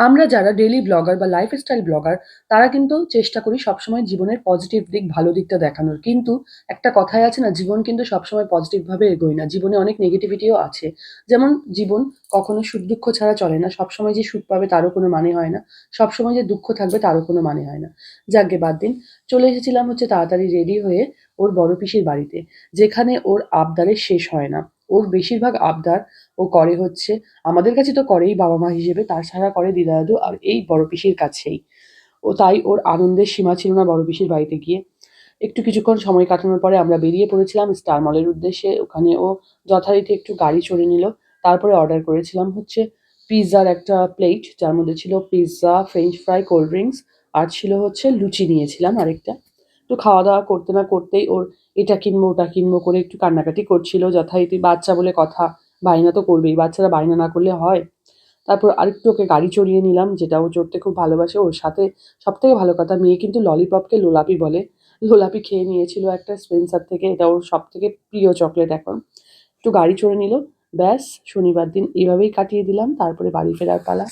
আমরা যারা daily blogger বা লাইফস্টাইল ব্লগার তারা কিন্তু চেষ্টা করি সবসময় জীবনের পজিটিভ দিক, ভালো দিকটা দেখানোর। কিন্তু একটা কথাই আছে না, জীবন কিন্তু সবসময় পজিটিভভাবে এগোয় না। জীবনে অনেক নেগেটিভিটিও আছে। যেমন জীবন কখনো সুখ দুঃখ ছাড়া চলে না। সবসময় যে সুখ পাবে তারও কোনো মানে হয় না। সবসময় যে দুঃখ থাকবে তারও কোনো মানে হয় না। যাকে বাদ দিন, চলে এসেছিলাম হচ্ছে তাড়াতাড়ি রেডি হয়ে ওর বড় পিসির বাড়িতে, যেখানে ওর আবদারের শেষ হয় না। ওর বেশিরভাগ আবদার ও করে হচ্ছে, আমাদের কাছে তো করেই বাবা মা হিসেবে, তার ছাড়া করে দিদা দাদু আর এই বড় পিসির কাছেই। ও তাই ওর আনন্দের সীমা ছিল না বড় পিসির বাড়িতে গিয়ে। একটু কিছুক্ষণ সময় কাটানোর পরে আমরা বেরিয়ে পড়েছিলাম স্টার মলের উদ্দেশ্যে, ওখানে ও যথারীতি একটু গাড়ি চড়ে নিল। তারপরে অর্ডার করেছিলাম হচ্ছে পিৎজার একটা প্লেট যার মধ্যে ছিল pizza french fry cold drinks আর ছিল হচ্ছে লুচি নিয়েছিলাম আরেকটা। তো খাওয়া দাওয়া করতে না করতেই ওর এটা কিনবো, ওটা কিনবো করে একটু কান্নাকাটি করছিল, যথারীতি বাচ্চা বলে কথা, বায়না তো করবেই, বাচ্চারা বায়না না করলে হয়। তারপর আরেকটু ওকে গাড়ি চড়িয়ে নিলাম, যেটা ও চড়তে খুব ভালোবাসে, ওর সাথে সব থেকে ভালো কথা, মেয়ে কিন্তু ললিপপকে লোলাপি বলে, লোলাপি খেয়ে নিয়েছিল একটা স্পেন্সার থেকে, এটা ওর সব থেকে প্রিয় চকলেট এখন। একটু গাড়ি চড়ে নিল, ব্যাস, শনিবার দিন এইভাবেই কাটিয়ে দিলাম, তারপরে বাড়ি ফেরার পালা।